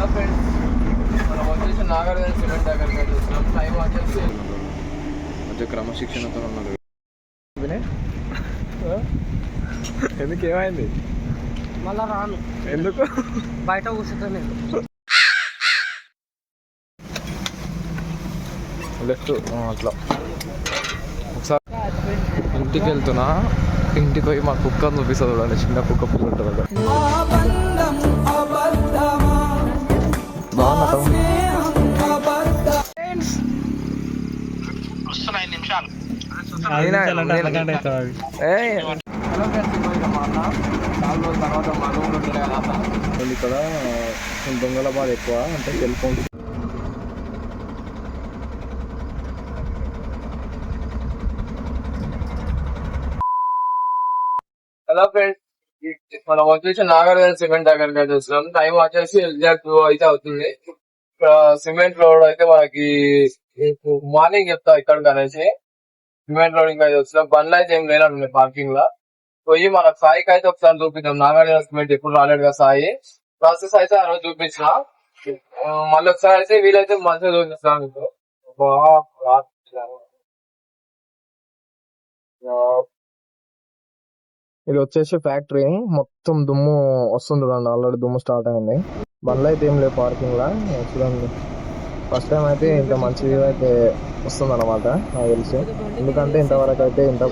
Hello friends మనం వచ్చేసి Nagarjuna cement దగ్గరికి వచ్చినాం టైం వచ్చేసి కొంచెం క్రమశిక్షణతో ఉన్నారు ఎందుకు ఏమైంది? మళ్ళా రాను. ఎందుకు? బయట కూర్చుంటా నేను లెఫ్ట్ అట్లా. ఒకసారి ఇంటికి వెళ్తున్నా ఇంటికి పోయి మా కుక్క చూపిస్తుంది చూడండి చిన్న కుక్క పిల్ల ఉంటుంది ఇక్కడ దొంగల బాధ ఎక్కువ అంటే సెల్ ఫోన్ హలో ఫ్రెండ్స్ మనం వచ్చేసి నాగార్జున సిమెంట్ దగ్గరికి అయితే టైం వచ్చేసి ఎగ్జాక్ట్ టూ అయితే అవుతుంది. సిమెంట్ రోడ్ అయితే మనకి మార్నింగ్ చెప్తా ఇక్కడ అనేసి. సిమెంట్ రోడ్ ఇంకా అయితే వచ్చినాం బండ్లు అయితే ఏం లేనట్టు పార్కింగ్లో. పోయి మన సాయికి అయితే ఒకసారి చూపిద్దాం. నాగార్జున సిమెంట్ ఎప్పుడు రాలేడు కదా సాయి. ప్రాసెస్ అయితే ఆ రోజు చూపించిన. మళ్ళీ ఒకసారి అయితే వీలైతే మంచిగా చూపిస్తాను మీకు ఇది వచ్చేసి ఫ్యాక్టరీ. మొత్తం దుమ్ము వస్తుంది చూడండి ఆల్రెడీ దుమ్ము స్టార్ట్ అయింది. బండ్లు అయితే ఏం లేవు పార్కింగ్ లా. చూడండి. ఫస్ట్ టైం అయితే ఇంత మంచిగా అయితే వస్తుంది అనమాట నాకు తెలిసి. ఎందుకంటే ఇంతవరకు అయితే ఇంత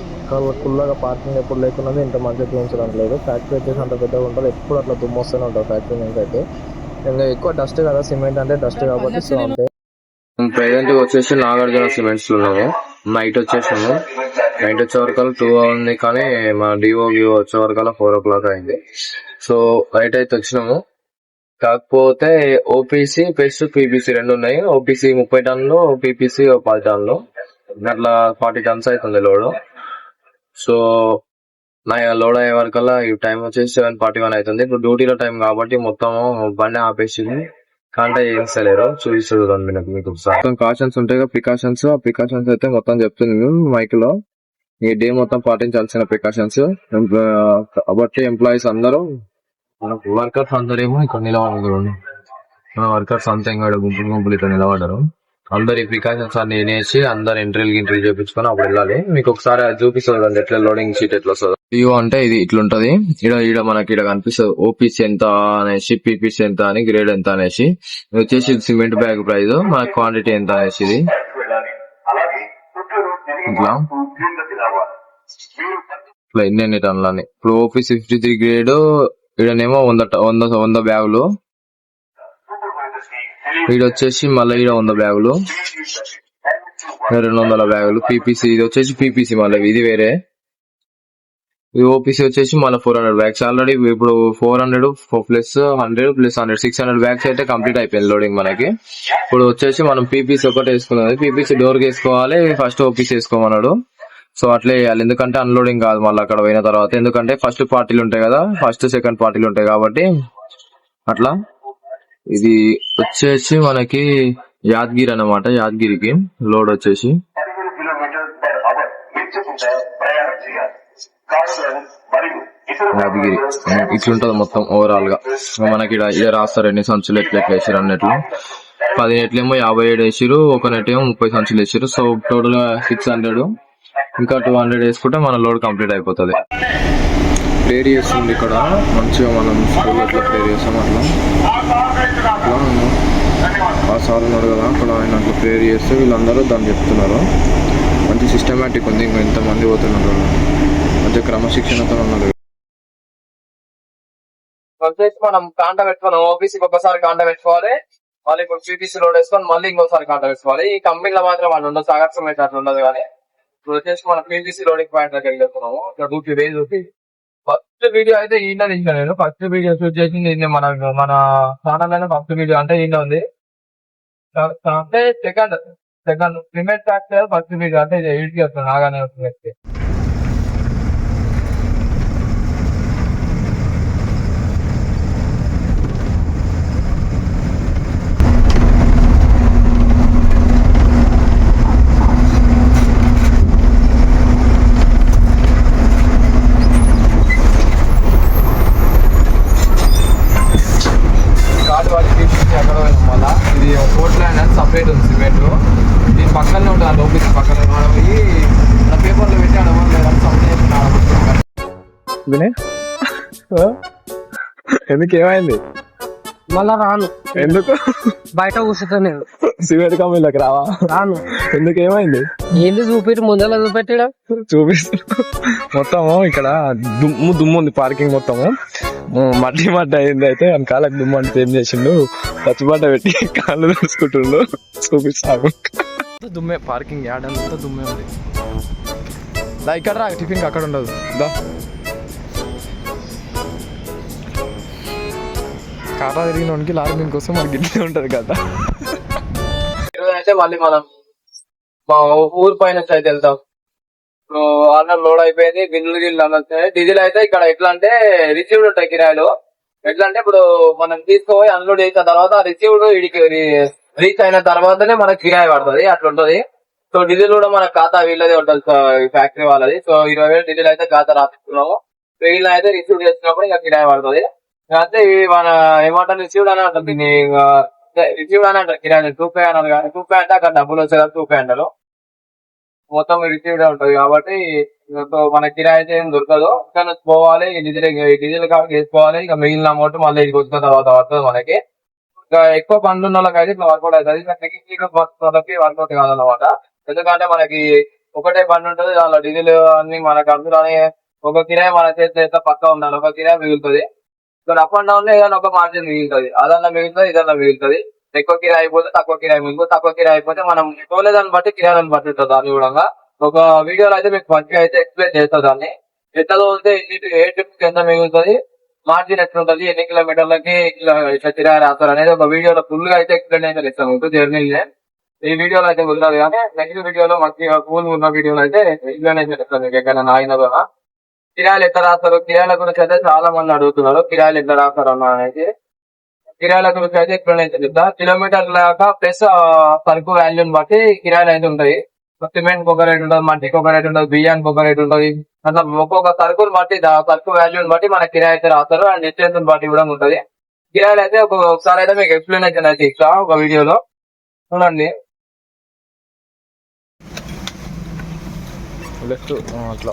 కుల్లగా పార్కింగ్ ఎప్పుడు లేకున్నది ఇంత మంచిగా చూపించడం లేదు. ఫ్యాక్టరీ వచ్చేసి అంత పెద్దగా ఉంటుంది ఎప్పుడు అట్లా దుమ్ము వస్తూనే ఉంటుంది ఫ్యాక్టరీ నుంచి అయితే. ఇంకా ఎక్కువ డస్ట్ కదా సిమెంట్ అంటే డస్ట్ కాబట్టి సో ప్రెసెంట్ వచ్చేసి నాగార్జున సిమెంట్స్లో ఉన్నాము నైట్ వచ్చేసాము నైట్ వచ్చే వరకు టూ ఉంది కానీ మా డిఓ వివో వచ్చే వరకు ఫోర్ ఓ క్లాక్ అయింది. సో నైట్ అయితే వచ్చినాము. కాకపోతే ఓపీసీ ప్లస్ పీపీసీ రెండు ఉన్నాయి. ఓపీసీ ముప్పై టన్నులు పీపీసీ పది టన్నులు. అట్లా ఫార్టీ టన్స్ అవుతుంది లోడ్. సో నా లోడ్ అయ్యే వరకల్లా ఈ టైం వచ్చేసి సెవెన్ ఫార్టీ వన్ అవుతుంది. ఇప్పుడు డ్యూటీలో టైం కాబట్టి మొత్తం బండి ఆపేసింది. కాంటాక్ట్ చేస్తలేరు చూపిస్తుంది నాకు మీకు మొత్తం కాషన్స్ ఉంటాయి కదా ప్రికాషన్స్ ఆ ప్రికాషన్స్ అయితే మొత్తం చెప్తుంది మైక్లో ఈ డే మొత్తం పాటించాల్సిన ప్రికాషన్స్ కాబట్టి ఎంప్లాయీస్ అందరూ వర్కర్స్ అందరేమో ఇక్కడ నిలబడరు. మన వర్కర్స్ అంతా ఇంకా గుంపులు గుంపులు ఇక్కడ నిలబడరు. అందరు ఈ ప్రికాషన్స్ అన్ని వినేసి అందరు ఎంట్రీలు గింట్రీలు చేపించుకొని అప్పుడు వెళ్ళాలి. మీకు ఒకసారి అది చూపిస్తుంది కదా ఎట్లా లోడింగ్ షీట్ ఎట్లా వస్తుంది. ఇవో అంటే ఇది ఇట్లుంటది. ఇక్కడ ఈడ మనకి ఇక్కడ కనిపిస్తుంది ఓపీసీ ఎంత అనేసి పీపీసీ ఎంత అని గ్రేడ్ ఎంత అనేసి. ఇది వచ్చేసి సిమెంట్ బ్యాగ్ ప్రైస్ మన క్వాంటిటీ ఎంత అనేసి ఇది. ఇట్లా. ఇట్లా ఎన్ని ఎన్ని ఇప్పుడు ఓపీసీ ఫిఫ్టీ త్రీ గ్రేడ్ ఈడనేమో వంద వంద వంద బ్యాగులు ఈడ వచ్చేసి మళ్ళీ ఈడ వంద బ్యాగులు. రెండు వందల బ్యాగులు పీపీసీ ఇది వచ్చేసి పీపీసీ మళ్ళీ ఇది వేరే. ఇది ఓపీసీ వచ్చేసి మళ్ళీ ఫోర్ హండ్రెడ్ బ్యాగ్స్ ఆల్రెడీ ఇప్పుడు four hundred plus hundred plus hundred six hundred bags అయితే కంప్లీట్ అయిపోయింది లోడింగ్ మనకి. ఇప్పుడు వచ్చేసి మనం పీపీసీ ఒకటి వేసుకున్నది. పీపీసీ డోర్ వేసుకోవాలి. ఫస్ట్ ఓపీసీ వేసుకోమన్నాడు. సో అట్లే వేయాలి ఎందుకంటే అన్లోడింగ్ కాదు మళ్ళీ అక్కడ పోయిన తర్వాత. ఎందుకంటే ఫస్ట్ పార్టీలు ఉంటాయి కదా. ఫస్ట్ సెకండ్ పార్టీలు ఉంటాయి కాబట్టి అట్లా. ఇది వచ్చేసి మనకి యాదగిరి అన్నమాట యాదగిరికి. లోడ్ వచ్చేసి. యాదగిరి ఇట్లుంటది మొత్తం ఓవరాల్గా. మనకి ఈడ రాస్తారు ఎన్ని సంచులు ఎట్లా ఎట్లా వేసారు అన్నట్లు. పది నెట్లేమో యాభై ఏడు వేసారు ఒక నెట్ ఏమో ముప్పై సంచులు వేసారు సో టోటల్గా సిక్స్ హండ్రెడ్ ఇంకా టూ హండ్రెడ్ వేసుకుంటే మన లోడ్ కంప్లీట్ అయిపోతుంది. ప్రేర్ చేస్తుంది ఇక్కడ. మంచిగా మనం స్కూల్ ఎట్లా ప్రేర్ చేస్తాం అట్లా. అట్లా ఆ సార్ ఉన్నాడు కదా అక్కడ ఆయన అట్లా ప్రేర్ చేస్తే వీళ్ళందరూ దాన్ని చెప్తున్నారు. మంచి సిస్టమేటిక్ ఉంది ఇంకా ఎంతమంది పోతున్నారు. మంచి క్రమశిక్షణతో ఉన్నారు. మనం కాంట పెట్టుకోవాలి ఓబీసీకి ఒకసారి కాంట పెట్టుకోవాలి. మళ్ళీ ఇప్పుడు పీపీసీ లోడ్ వేసుకొని మళ్ళీ ఇంకోసారి కాంట పెట్టుకోవాలి. ఈ కంపెనీలో మాత్రం వాళ్ళు ఉండదు సాగర్సం అయితే అట్లా ఉండదు కానీ. ఇప్పుడు వచ్చేసి మనం పీపీసీ లోడింగ్ పాయింట్ దగ్గరికి వెళ్తున్నాము. ఇక్కడ డ్యూటీ వేజ్ ఫస్ట్ వీడియో అయితే ఈయన తీసిన నేను ఫస్ట్ వీడియో షూట్ చేసింది ఈయన మన మన ఛానల్ ఫస్ట్ వీడియో అంటే ఈయన ఉంది. అంటే second second cement factory first video అంటే ఎడిట్ చేస్తాను నాగానే వస్తుంది కార్డు వాళ్ళు తీసుకొచ్చారు ఇది పోర్ట్లాండ్ అని సిమెంట్ దీని పక్కనే ఉంటుంది ఆ ఓపీసీ పక్కన. మనం పోయి మన పేపర్లో పెట్టి అడవాలి లేదని ఆ? ఎందుకు ఏమైంది? మళ్ళా రాను. ఎందుకు? బయట కూర్చుంటా నేను సిమెంట్ కంపెనీలోకి రావా? రాను. ఎందుకు ఏమైంది? ఏంది చూపెట్టి ముందర చూపెట్టడా? చూపిస్తా మొత్తము ఇక్కడ దుమ్ము దుమ్ము ఉంది పార్కింగ్ మొత్తము. మట్టి మట్టి అయింది అయితే ఆయన కాళ్ళకి దుమ్ము అంటే ఏం చేసిండు? పచ్చిబట్ట పెట్టి కాళ్ళు చూసుకుంటుండు చూపిస్తాను. దుమ్మే పార్కింగ్ యార్డ్ అంతా దుమ్మే ఉంది. దా ఇక్కడ రా టిఫిన్ అక్కడ ఉండదు. దా. కాటా తిరిగినోనికి లారీ కోసం మనకి ఇట్లే ఉంటది కదా. అయితే మళ్ళీ మనం మా ఊరు పైన అయితే వెళ్తాం ఇప్పుడు ఆర్డర్ లోడ్ అయిపోయింది బిల్లులు గిల్లు అన్నీ డీజిల్ అయితే ఇక్కడ ఎట్లా అంటే రిసీవ్డ్ ఉంటాయి కిరాయిలు. ఎట్లా అంటే ఇప్పుడు మనం తీసుకుపోయి అన్లోడ్ చేసిన తర్వాత రిసీవ్డ్ వీడికి రీచ్ అయిన తర్వాతనే మనకి కిరాయి పడుతుంది అట్లా ఉంటది సో డీజిల్ కూడా మన ఖాతా వీళ్ళదే ఉంటుంది ఫ్యాక్టరీ వాళ్ళది. సో ఇరవై వేలు డీజిల్ అయితే ఖాతా రాసుకున్నాము. వీళ్ళని అయితే రిసీవ్ చేసినప్పుడు ఇంకా కిరాయి పడుతుంది. అంటే ఇవి మన ఏమంటారు రిసీవ్డ్ అని అంటారు దీన్ని రిసీవ్డ్ అని అంటారు కిరాయి. టూ పే అన్నారు కానీ టూ పే అంటే అక్కడ డబ్బులు వచ్చేదా టూ పే అంటారు. మొత్తం రిసీవ్డ్ ఉంటది కాబట్టి సో మన కిరాయి అయితే ఏం దొరకదు. కానీ పోవాలి డీజిల్ డీజిల్ కాడికి వేసుకోవాలి. ఇక మిగిలిన అమౌంట్ మళ్ళీ ఇది వచ్చిన తర్వాత పడుతుంది మనకి. ఇంకా ఎక్కువ పనులు ఉన్న వాళ్ళకి అయితే ఇట్లా వర్కౌట్ అవుతుంది. టెక్నికల్ వాళ్ళకి వర్కౌట్ ఎందుకంటే మనకి ఒకటే బండి ఉంటుంది. దానిలో డీజిల్ అన్ని మనకి అందులోనే ఒక కిరాయి మన చేతిలో అయితే పక్క ఉండాలి. ఒక కిరాయి మిగులుతుంది. ఇక్కడ అప్ అండ్ డౌన్ ఏదైనా ఒక మార్జిన్ మిగులుతుంది. అదన్నా మిగులుతుంది ఇదన్నా మిగులుతుంది. ఎక్కువ కిరాయి అయిపోతే తక్కువ కిరాయి మిగులుతుంది తక్కువ కిరాయి అయిపోతే మనం తోలేదాన్ని బట్టి కిరాయిని బట్టి ఉంటుంది దాని కూడా. ఒక వీడియోలో అయితే మీకు మంచిగా అయితే ఎక్స్ప్లెయిన్ చేస్తా దాన్ని. ఎట్లా తోలితే ఎన్ని ఏ ట్రిప్ ఎంత మిగులుతుంది మార్జిన్ ఎట్లుంటది ఉంటుంది ఎన్ని కిలోమీటర్లకి ఇట్లా ఇట్లా రాస్తారు అనేది ఒక వీడియోలో ఫుల్గా అయితే ఎక్స్ప్లెయిన్ అయితే ఇస్తాను మీకు జర్నీ ఈ వీడియోలో అయితే కుదరదు కానీ నెక్స్ట్ వీడియోలో మంచిగా కూల్ ఉన్న వీడియోలో అయితే ఎక్స్ప్లెయిన్ చేస్తాను మీకు ఎక్కడైనా ఆగిన కూడా కిరాయిలు ఎట్లా రాస్తారు? కిరాయిల గురించి అయితే చాలా మంది అడుగుతున్నారు. కిరాయిలు ఎట్లా రాస్తారు అన్న అనేది. కిరాయిల గురించి అయితే ఎక్స్ప్లెయిన్ చెప్తా. కిలోమీటర్ లాగా ప్లస్ సరుకు వాల్యూని బట్టి కిరాయిలు అయితే ఉంటాయి. సిమెంట్ ఒక రేట్ ఉంటుంది మట్టికి ఒక రేట్ ఉంటుంది బియ్యానికి ఒక రేట్ ఉంటుంది. అట్లా ఒక్కొక్క సరుకుని బట్టి సరుకు వాల్యూని బట్టి మన కిరాయి అయితే రాస్తారు అండ్ డిస్టెన్స్ బట్టి కూడా ఉంటుంది. కిరాయిలు అయితే ఒకసారి అయితే మీకు ఎక్స్ప్లెయిన్ అయితే ఇస్తా ఒక వీడియోలో. చూడండి. అట్లా.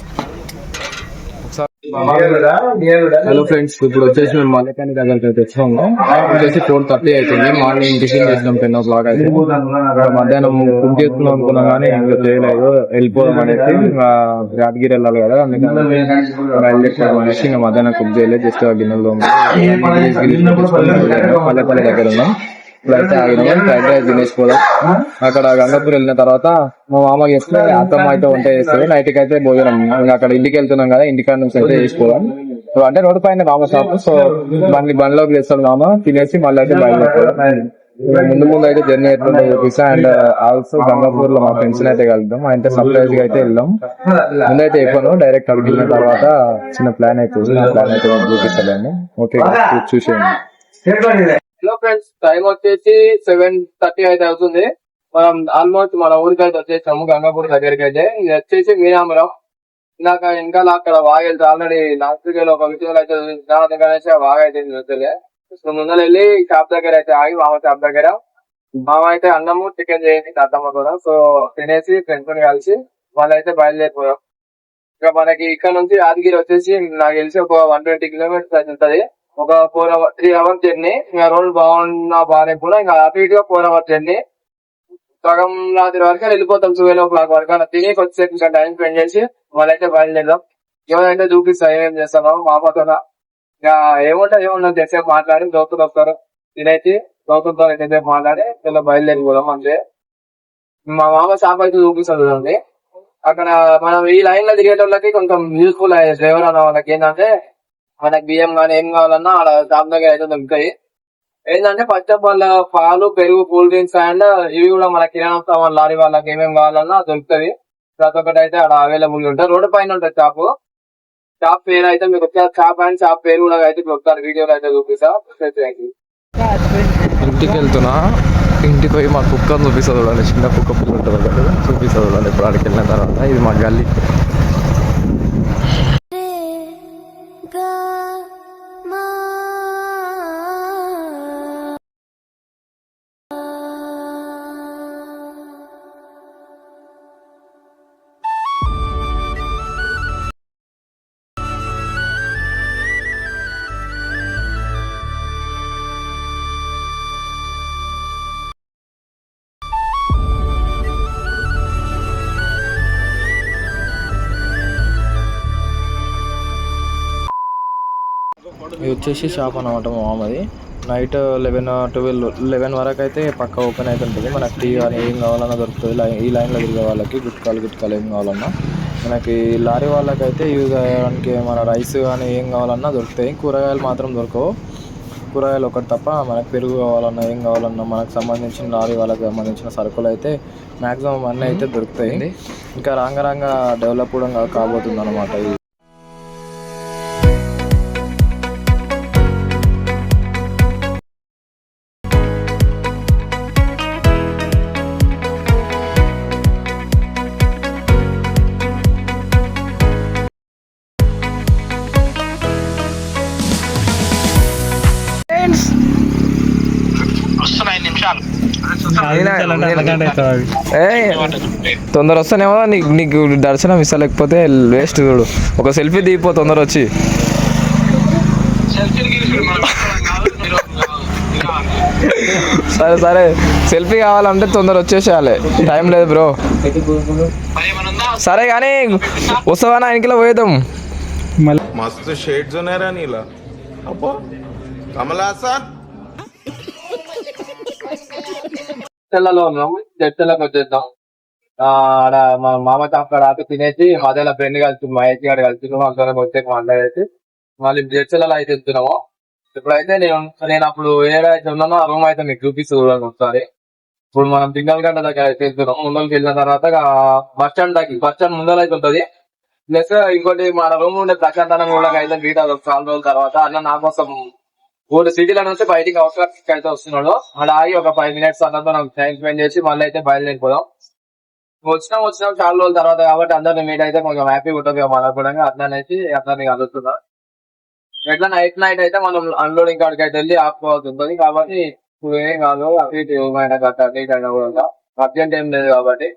హలో ఫ్రెండ్స్ ఇప్పుడు వచ్చేసి మేము మల్లెకాని దగ్గరికి అయితే వచ్చాము. వచ్చేసి ఫోర్ థర్టీ అవుతుంది మార్నింగ్ టిఫిన్ చేసినాం టెన్ ఓ క్లాక్ అయితే. మధ్యాహ్నం కుక్ చేసుకున్నాం అనుకున్నాం కానీ ఇంకా చేయలేదు. వెళ్ళిపోదాం అనేసి రాజగిరి వెళ్ళాలి కదా అందుకని బయలుదేరుతాం అనేసి ఇంకా మధ్యాహ్నం కుక్ చేయలేదు. జస్ట్ గిన్నెలో మల్లెపల్లి దగ్గర ఉన్నాం. ఇప్పుడైతే ఆగినాం ఫ్రైడ్ రైస్ తినేసిపోదాం అక్కడ గంగాపూర్ వెళ్ళిన తర్వాత మా మామ చేస్తే అత్తమ్మ అయితే వంట చేస్తుంది. నైట్కి అయితే భోజనం. అక్కడ ఇంటికి వెళ్తున్నాం కదా ఇంటికాడ నుంచి అయితే చేసుకోవాలి అంటే రోడ్డు పైన మామ షాప్ సో బండి బండిలోకి వేస్తాం మామ. తినేసి మళ్ళీ అయితే బయలుదేరుతాం ఇక ముందు ముందు అయితే జర్నీ ఎట్లుందో చూపిస్తా అండ్ ఆల్సో గంగాపూర్లో మా ఫ్రెండ్స్ అయితే కలుద్దాం. అయితే సర్ప్రైజ్గా అయితే వెళ్దాం. ముందైతే చెప్పాను డైరెక్ట్ అక్కడికి వెళ్ళిన తర్వాత చిన్న ప్లాన్ అయితే ప్లాన్ అయితే చూపిస్తాను ఓకే చూసేయండి. ఫ్రెండ్స్ టైం వచ్చేసి సెవెన్ థర్టీ అయితే అవుతుంది. మనం ఆల్మోస్ట్ మన ఊరికి అయితే వచ్చేసాము గంగాపూర్ దగ్గరికి అయితే ఇది వచ్చేసి మీనామరం. ఇందాక ఇంకా అక్కడ వాగెళ్తే ఆల్రెడీ లాస్ట్ ఒక విషయంలో అయితే నా దగ్గర అయితే వస్తుంది సో ముందర వెళ్ళి షాప్ దగ్గర అయితే ఆగి మామ షాప్ దగ్గర. మామ అయితే అన్నము చికెన్ చేయండి అత్తమ్మ కూడా. సో తినేసి ఫ్రెండ్స్ కలిసి వాళ్ళైతే బయలుదేరిపోయాం. ఇక మనకి ఇక్కడ నుంచి యాదగిరి వచ్చేసి నాకు తెలిసి ఒక వన్ ట్వంటీ కిలోమీటర్స్ అయితే ఉంటది. ఒక four hour three hours journey ఇంకా రోడ్ బాగున్నా బాగానే కూడా ఇంకా అటు ఇటుగా ఫోర్ అవర్స్ జర్నీ సగం రాత్రి వరకు వెళ్ళిపోతాం ట్వెల్వ్ ఓ క్లాక్ వరకు. అలా తినేకి వచ్చేసి ఇంకా టైం స్పెండ్ చేసి వాళ్ళైతే బయలుదేరదాం. ఏమైనా చూపిస్తా ఏమేమి చేస్తామో మామతో ఇంకా ఏముంటుంది ఏముండదు చేసేపు మాట్లాడి దోస్తులు వస్తారు. తినైతే దోస్తులతో అయితే మాట్లాడి ఇలా బయలుదేరిపోదాం అంతే మా మామ షాప్ అయితే చూపిస్తుంది చూడండి. అక్కడ మనం ఈ లైన్లో తిరిగేటోళ్ళకి కొంచెం యూస్ఫుల్ అయ్యే డ్రైవర్ అన్న వాళ్ళకి ఏంటంటే మనకి బియ్యం కానీ ఏం కావాలన్నా ఆడ షాప్ దగ్గర అయితే దొరుకుతాయి. ఏంటంటే ఫస్ట్ ఆఫ్ ఆల్ పాలు పెరుగు కూల్ డ్రింక్స్ అండ్ ఇవి కూడా మన కిరాణా సామాన్ లారీ వాళ్ళకి ఏమేమి కావాలన్నా దొరుకుతుంది ప్రతి ఒక్కటి అయితే అక్కడ అవైలబుల్ ఉంటాయి. రోడ్డు పైన ఉంటుంది షాప్ షాప్ పేరు అయితే మీకు వచ్చే షాప్ అండ్ షాప్ పేరు కూడా అయితే మీకు ఒకసారి వీడియోలో అయితే చూపిస్తా. ఇంటికి వెళ్తున్నా ఇంటికి పోయి మా కుక్క చూపిస్తా చూడండి. చిన్న కుక్క పిల్ల ఉంటుంది కదా చూపిస్తా చూడండి. ఇప్పుడు ఆడికి వెళ్ళిన తర్వాత ఇది మా గల్లీ. వచ్చేసి షాప్ అనమాట మా మామది. నైట్ లెవెన్ ట్వెల్వ్ లెవెన్ వరకు అయితే పక్క ఓపెన్ అయితే ఉంటుంది మనకి టీ కానీ ఏం కావాలన్నా దొరుకుతుంది. లై- ఈ లైన్లో తిరిగే వాళ్ళకి గుట్కాలు గుట్కాలు ఏం కావాలన్నా. మనకి లారీ వాళ్ళకైతే యూజ్ అయ్యడానికి మన రైస్ కానీ ఏం కావాలన్నా దొరుకుతాయి. కూరగాయలు మాత్రం దొరకవు. కూరగాయలు ఒకటి తప్ప మనకు పెరుగు కావాలన్నా ఏం కావాలన్నా మనకు సంబంధించిన లారీ వాళ్ళకి సంబంధించిన సరుకులు అయితే మ్యాక్సిమం అన్నీ అయితే దొరుకుతాయి. ఇంకా రాంగ రాంగ డెవలప్ కూడా కాబోతుంది అనమాట తొందర వస్తానేమో నీకు నీకు దర్శనం ఇస్తలేకపోతే వేస్ట్ చూడు. ఒక సెల్ఫీ దిగిపో తొందర వచ్చి సరే సరే. సెల్ఫీ కావాలంటే తొందర వచ్చేసేయాలి టైం లేదు బ్రో. సరే కానీ వస్తావా ఇంట్లో పోయేద్దాం. మస్తు షేడ్స్ ఉన్నారా నీలా. అబ్బో కమలాసా జడ్చల్లలో ఉన్నాము జడ్చల్లకు వచ్చేద్దాం ఆడ మా మామ అక్కడ రాత తినేసి మధ్యలో బెండ్ కలిసి ఏజ్ గారు కలిసి మాతో వచ్చే మాట్లాడేసి మళ్ళీ జడ్చల్లలో అయితే వెళ్తున్నాము. ఇప్పుడైతే నేను నేను అప్పుడు ఏడైతే ఉన్నానో ఆ రూమ్ అయితే మీకు చూపిస్తూ ఒకసారి. ఇప్పుడు మనం తింగల్ గంట దగ్గర వెళ్తున్నాం ముందరికి వెళ్ళిన తర్వాత బస్ స్టాండ్ దగ్గర బస్ స్టాండ్ ముందర అయితే ఉంటది. ప్లస్ ఇంకోటి మన రూమ్ ఉండే ప్రశాంతనం కూడా అయితే మీట్ చాలా రోజుల తర్వాత అన్న నా కోసం మూడు సిటీల నుంచి బయటికి అవసరానికి అయితే వస్తున్నాడు అలా ఆగి ఒక ఫైవ్ మినిట్స్ అన్నది మనం టైం స్పెండ్ చేసి మళ్ళీ అయితే బయలుదేరిపోదాం. వచ్చినాం వచ్చినాం చాలా రోజుల తర్వాత కాబట్టి అందరిని మీట్ అయితే కొంచెం హ్యాపీగా ఉంటుంది కదా మనకు కూడా అట్లా అనేసి అందరిని కలుస్తున్నా. ఎట్లా నైట్ నైట్ అయితే మనం అన్లోడింగ్ కాడికి అయితే వెళ్ళి ఆపుకోవాల్సి ఉంటుంది కాబట్టి ఇప్పుడు ఏం కాదు అటు అయినా కూడా అర్జెంట్ ఏం లేదు కాబట్టి.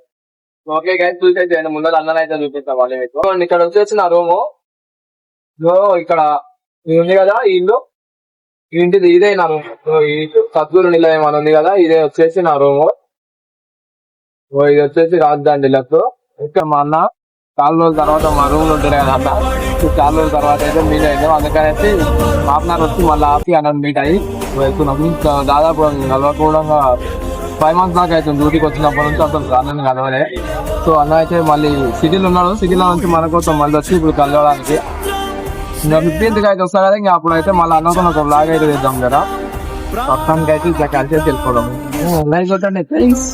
ఓకే గైస్ చూసేసి ముందర అన్నని అయితే చూపిస్తాం మళ్ళీ మీకు. ఇక్కడ వచ్చేసి నా రూము సో ఇక్కడ ఇది ఉంది కదా ఇల్లు. ఇంటిది ఇదే నా ఈ సద్గురు నిలయం అని ఉంది కదా ఇదే వచ్చేసి నా రూము. ఓ ఇది వచ్చేసి రాజధాని లక్కు. ఇక్కడ మా అన్న చాలా రోజుల తర్వాత మా రూమ్ ఉంటున్నాయి కదా అన్న. చాలా రోజుల తర్వాత అయితే మీట్ అయింది అందుకనేసి హాఫ్ వచ్చి మళ్ళీ ఆపి అన్న మీట్ అయ్యి వెళ్తున్నాం. ఇంకా దాదాపు కలవకూడంగా ఫైవ్ మంత్స్ దాకా అయితే డ్యూటీకి వచ్చినప్పటి నుంచి అసలు అన్నని కలవలే సో అన్న అయితే మళ్ళీ సిటీలో ఉన్నాడు. సిటీలో నుంచి మన కోసం మళ్ళీ వచ్చి ఇప్పుడు కలవడానికి ఇంకా ఫిఫ్టీన్త్ అయితే వస్తా కదా ఇంకా అప్పుడు అయితే మళ్ళీ అన్నతో ఒక బ్లాగ్ అయితే చేద్దాం కదా. మొత్తానికి అయితే ఇట్లా కలిసి వెళ్ళిపోదాం లైక్ కొట్టండి థ్యాంక్స్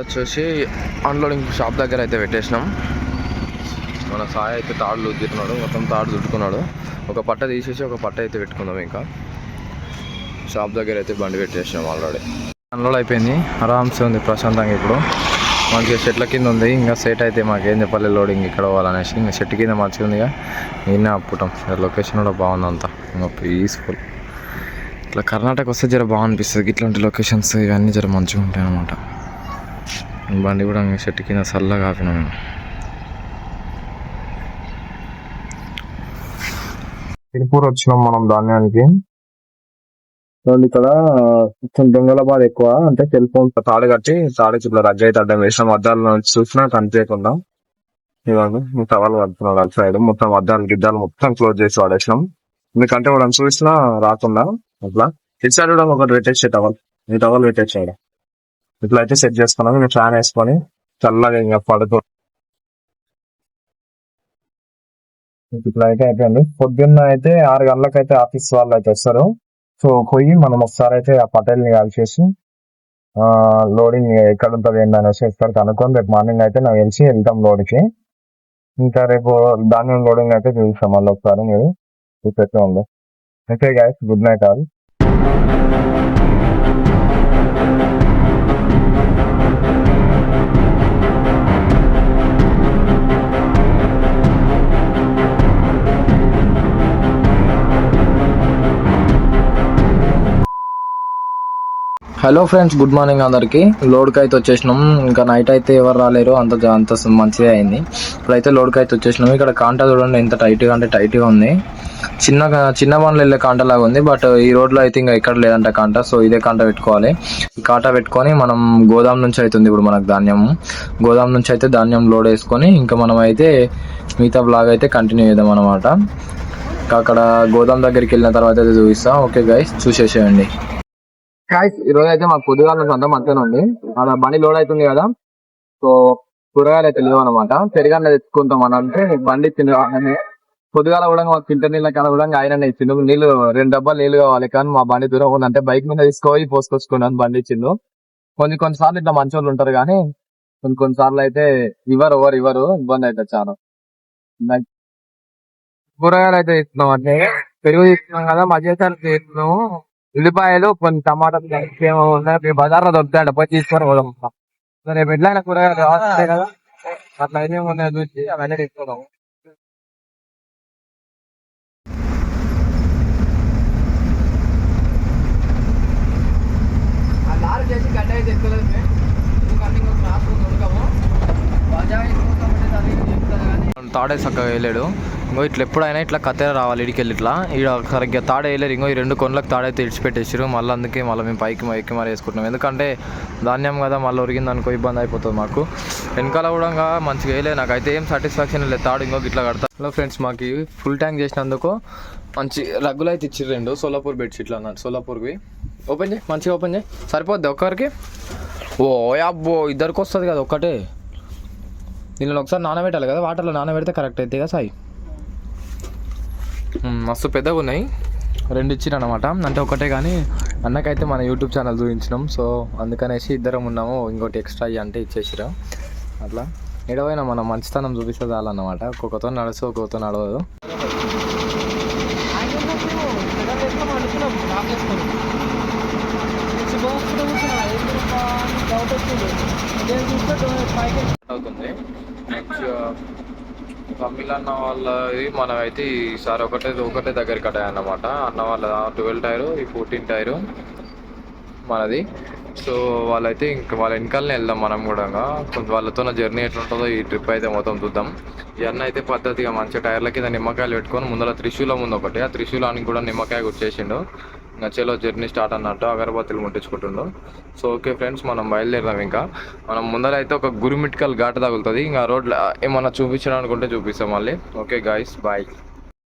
వచ్చేసి అన్లోడింగ్ షాప్ దగ్గర అయితే పెట్టేసినాం. మన సాయి అయితే తాడు రుద్దుతున్నాడు మొత్తం తాడు చుట్టుకున్నాడు ఒక పట్ట తీసేసి ఒక పట్ట అయితే పెట్టుకుందాం ఇంకా. షాప్ దగ్గర అయితే బండి పెట్టేసినాం ఆల్రెడీ అన్లోడ్ అయిపోయింది. ఆరామ్సే ఉంది ప్రశాంతంగా ఇప్పుడు. మంచిగా చెట్ల కింద ఉంది. ఇంకా సెట్ అయితే మాకేం చెప్పాలి లోడింగ్ ఇక్కడ పోవాలనేసి ఇంకా చెట్టు కింద మంచిగా ఉందిగా. నిన్న అప్పుటం. లొకేషన్ కూడా బాగుంది అంతా. ఇంకా పీస్ఫుల్ ఇట్లా కర్ణాటక వస్తే జర బాగా అనిపిస్తుంది ఇట్లాంటి లొకేషన్స్ ఇవన్నీ జర మంచిగా ఉంటాయి అన్నమాట. బండి కూడా ఇంకా చెట్టు కింద చల్లగా ఆపినా మేము తిరుపూర్ వచ్చినాం మనం ధాన్యానికి. చూడండి ఇక్కడ కొంచెం దొంగల బాధ ఎక్కువ. అంటే సెల్ ఫోన్ తాడు కట్టి తాడుకి ఇట్లా రగ్గ అయితే అడ్డం వేసిన అద్దాల నుంచి చూసినా కనిపించకుండా ఇవ్వండి టవల్ పడుతున్నాడు అటు సైడ్ మొత్తం అద్దాలు గిద్దాలు మొత్తం క్లోజ్ చేసి వాడేసినాం. ఎందుకంటే వాడు చూసినా రాకుండా అట్లా. ఇటు సైడ్ కూడా ఒకటి పెట్టేసే టవల్. ఈ టవల్ పెట్టేసాడు ఇట్లా అయితే సెట్ చేసుకున్నాం. మేము ఫ్యాన్ వేసుకొని చల్లగా ఇంకా పడుతూ ఇట్లా అయితే అయిపోయింది. పొద్దున్న అయితే ఆరు గంటలకు అయితే ఆఫీస్ వాళ్ళు అయితే వస్తారు. సో పోయి మనం ఒకసారి అయితే ఆ పటేల్ని కాల్ చేసి లోడింగ్ ఎక్కడ ఉంటుంది ఏంటి అనేసి ఇక్కడ కనుక్కొని రేపు మార్నింగ్ అయితే నాకు తెలిసి వెళ్తాం లోడ్కి. ఇంకా రేపు ధాన్యం లోడింగ్ అయితే చూపిస్తాం మళ్ళీ ఒకసారి మీరు. చూపెట్టే ఉంది okay guys good night all hello friends good morning అందరికీ. లోడ్కి అయితే వచ్చేసినాం. ఇంకా నైట్ అయితే ఎవరు రాలేరు. అంత అంత మంచిదే అయింది. ఇప్పుడైతే లోడ్కి అయితే వచ్చేసినాం. ఇక్కడ కాంటా చూడండి ఎంత టైట్గా అంటే టైట్గా ఉంది. చిన్న చిన్న బండ్లు వెళ్ళే కాంట లాగా ఉంది. బట్ ఈ రోడ్లో అయితే ఇంకా ఎక్కడ లేదంట కాంట. సో ఇదే కాంట పెట్టుకోవాలి. ఈ కాంట పెట్టుకొని మనం గోదాం నుంచి అవుతుంది ఇప్పుడు మనకు ధాన్యం. గోదాం నుంచి అయితే ధాన్యం లోడ్ వేసుకొని ఇంకా మనం అయితే మిగతా బ్లాగ్ అయితే కంటిన్యూ చేద్దాం అనమాట అక్కడ గోదాం దగ్గరికి వెళ్ళిన తర్వాత అయితే చూపిస్తాం. ఓకే గైస్ చూసేసేయండి. గాయస్ ఈ రోజు అయితే మాకు పొద్దుగాల నుంచి అంతా మధ్యాహ్నం ఉంది. అక్కడ బండి లోడ్ అవుతుంది కదా. సో కూరగాయలు అయితే లేవు అనమాట పెరిగానే తెచ్చుకుంటాం అని అంటే బండి తిని పొద్దుగాల కూడా మాకు తింటే నీళ్ళ కాడ కూడా ఆయన ఇచ్చిండు. నీళ్ళు రెండు డబ్బాలు నీళ్ళు కావాలి కానీ మా బండి దూరం ఉంది. అంటే బైక్ మీద తీసుకొని పోసుకొచ్చుకున్నాను బండి ఇచ్చిండు. కొన్ని కొన్ని సార్లు ఇట్లా మంచి వాళ్ళు ఉంటారు కానీ కొన్ని కొన్ని సార్లు అయితే ఇవ్వరు ఎవరు ఇవ్వరు. ఇబ్బంది అయితే చాలా. కూరగాయలు అయితే ఇస్తున్నాం అంటే పెరుగు తీసుకున్నాం కదా మధ్యసారి తీసుకున్నాము ఉల్లిపాయలు కొన్ని టమాటాలు ఏమో ఉన్నాయి బజార్లో దొరుకుతాయంట పోయి తీసుకొని పోదాం రేపు ఎట్లయినా కూరగాయలు వస్తాయి కదా. అట్లా అయితే ఉన్నాయి చూసి అవన్నీ తీసుకున్నాం తాడే చక్కగా వేయలేడు ఇంకో ఇట్లా ఎప్పుడైనా ఇట్లా కత్తెర రావాలి ఇడికెళ్ళి ఇట్లా. ఈడ సరిగ్గా తాడ వేయలేరు ఇంకో ఈ రెండు కొండలకు తాడైతే ఇడిచిపెట్టేసారు మళ్ళీ అందుకే మళ్ళీ మేము పైకి ఎక్కి మరి వేసుకుంటున్నాం ఎందుకంటే ధాన్యం కదా మళ్ళీ ఉరిగింది అనుకో ఇబ్బంది అయిపోతుంది మాకు. వెనకాల కూడా మంచిగా వేయలేదు. నాకైతే ఏం సాటిస్ఫాక్షన్ లేదు. తాడు ఇంకో ఇట్లా కడతా. హలో ఫ్రెండ్స్ మాకు ఫుల్ ట్యాంక్ చేసినందుకు మంచి రగ్గులు అయితే ఇచ్చారు రెండు. సోలాపూర్ బెడ్షీట్లు అన్నారు. సోలాపూర్వి. ఓపెన్ చేయి. మంచిగా ఓపెన్ చేయి. సరిపోద్ది ఒక్కరికి? ఓ అబ్బో ఇద్దరికి వస్తుంది కదా ఒక్కటే. దీనిలో ఒకసారి నానబెట్టాలి కదా. వాటర్లో నానబెడితే కరెక్ట్ అవుతాయి కదా సాయి? మస్తు పెద్దగా ఉన్నాయి రెండు ఇచ్చిన అనమాట అంటే ఒకటే కానీ అన్నకైతే మన యూట్యూబ్ ఛానల్ చూపించినాం సో అందుకనేసి ఇద్దరం ఉన్నాము. ఇంకోటి ఎక్స్ట్రా ఇయ్యి అంటే ఇచ్చేసిరా అట్లా. ఎడవైనా మనం మంచితనం చూపిస్తే చాలన్నమాట ఒక్కొక్కతో నడుస్తూ ఒక్కొక్కతో నడవదు. అవుతుంది. అన్న వాళ్ళది మనం అయితే ఈసారి ఒకటే ఒకటే దగ్గర కట్టాయి అన్నమాట అన్న వాళ్ళ ట్వెల్వ్ టైరు ఈ ఫోర్టీన్ టైరు మనది. సో వాళ్ళైతే ఇంకా వాళ్ళ వెనకాలనే వెళ్దాం మనం కూడా కొంత వాళ్ళతో జర్నీ ఎట్లుంటుందో ఈ ట్రిప్ అయితే మొత్తం చూద్దాం. ఈ అన్న అయితే పద్ధతిగా మంచి టైర్ల కింద నిమ్మకాయలు పెట్టుకొని ముందర త్రిశూలం ఉంది ఒకటి. ఆ త్రిశూలానికి కూడా నిమ్మకాయ గుర్చేసిండు ఇంకా చలో జర్నీ స్టార్ట్ అన్నట్టు అగరబత్తులు ముట్టించుకుంటుండు. సో ఓకే ఫ్రెండ్స్ మనం బయలుదేరదాం ఇంకా. మనం ముందర అయితే ఒక గురిమిట్కల్ ఘాట్ తగులుతుంది. ఇంకా రోడ్లో ఏమన్నా చూపించడం అనుకుంటే చూపిస్తాం మళ్ళీ. Okay guys bye